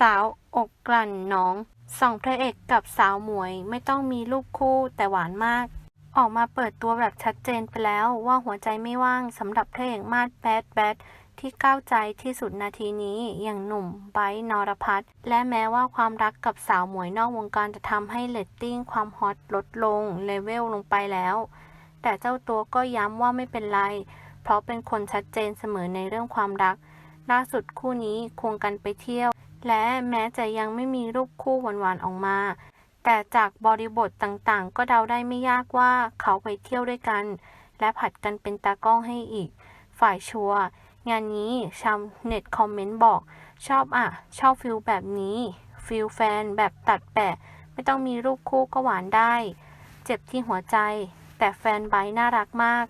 สาวๆ อกกลั่นน้องสองพระเอกกับสาวหมวยไม่ต้องมีรูปคู่แต่หวานมาก ออกมาเปิดตัวแบบชัดเจนไปแล้วว่าหัวใจไม่ว่างสำหรับพระเอกมาดแบดแบดที่ก้าวใจที่สุดนาทีนี้อย่างหนุ่มไบนรพัฒน์และแม้ว่าความรักกับสาวหมวยนอกวงการจะทำให้เรตติ้งความฮอตลดลงเลเวลลงไปแล้ว แต่เจ้าตัวก็ย้ำว่าไม่เป็นไร เพราะเป็นคนชัดเจนเสมอในเรื่องความรัก ล่าสุดคู่นี้ควงกันไปเที่ยว และแม้จะยังไม่มีรูปคู่หวานๆออกมา แต่จากบริบทต่างๆ ก็เดาได้ไม่ยากว่าเขาไปเที่ยวด้วยกัน และผัดกันเป็นตากล้องให้อีก ฝ่ายชัวงานนี้ชาวเน็ตคอมเมนต์บอก ชอบอะ ชอบฟิลแบบนี้ฟิลแฟนแบบตัดแปะ ไม่ต้องมีรูปคู่ก็หวานได้ เจ็บที่หัวใจ แต่แฟนไบร์น่ารักมาก